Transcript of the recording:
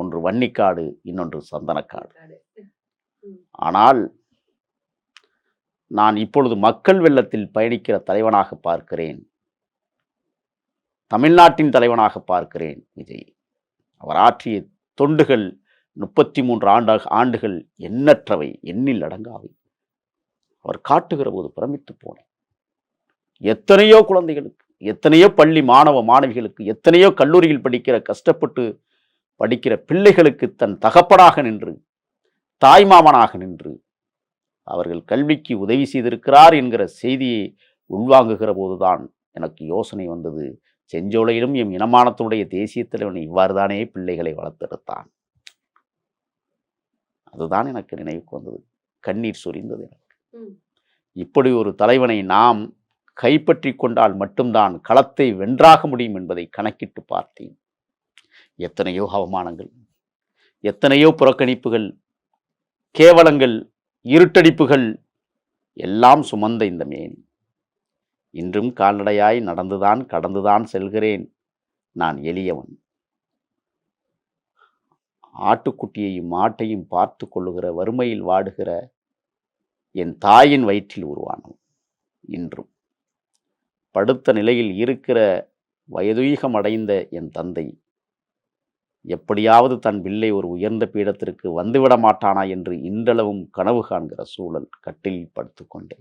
ஒன்று வன்னிக்காடு இன்னொன்று சந்தனக்காடு. ஆனால் நான் இப்பொழுது மக்கள் வெள்ளத்தில் பயணிக்கிற தலைவனாக பார்க்கிறேன். தமிழ்நாட்டின் தலைவனாக பார்க்கிறேன் விஜய். அவர் ஆற்றிய தொண்டுகள் முப்பத்தி மூன்று ஆண்டு ஆண்டுகள் எண்ணற்றவை எண்ணில் அடங்காவை. அவர் காட்டுகிற போது பிரமித்து போனேன். எத்தனையோ குழந்தைகளுக்கு எத்தனையோ பள்ளி மாணவ மாணவிகளுக்கு எத்தனையோ கல்லூரியில் படிக்கிற கஷ்டப்பட்டு படிக்கிற பிள்ளைகளுக்கு தன் தகப்பனாக நின்று தாய்மாமனாக நின்று அவர்கள் கல்விக்கு உதவி செய்திருக்கிறார் என்கிற செய்தியை உள்வாங்குகிற போதுதான் எனக்கு யோசனை வந்தது. செஞ்சோலையிலும் எம் இனமானத்தினுடைய தேசிய தலைவன் இவ்வாறு தானே பிள்ளைகளை வளர்த்தெடுத்தான். அதுதான் எனக்கு நினைவுக்கு வந்தது. கண்ணீர் சொரிந்தது எனக்கு. இப்படி ஒரு தலைவனை நாம் கைப்பற்றி கொண்டால் மட்டும்தான் களத்தை வென்றாக முடியும் என்பதை கணக்கிட்டு பார்த்தேன். எத்தனையோ அவமானங்கள் எத்தனையோ புறக்கணிப்புகள் கேவலங்கள் இருட்டடிப்புகள் எல்லாம் சுமந்த இந்த மேனி. இன்றும் கால்நடையாய் நடந்துதான் கடந்துதான் செல்கிறேன் நான் எளியவன். ஆட்டுக்குட்டியையும் மாட்டையும் பார்த்து கொள்ளுகிற வறுமையில் வாடுகிற என் தாயின் வயிற்றில் உருவானவன் இன்றும். படுத்த நிலையில் இருக்கிற வயதுயகம் அடைந்த என் தந்தை எப்படியாவது தன் வில்லை ஒரு உயர்ந்த பீடத்திற்கு வந்துவிட மாட்டானா என்று இன்றளவும் கனவு காண்கிற சூழல் கட்டில் படுத்துக்கொண்டேன்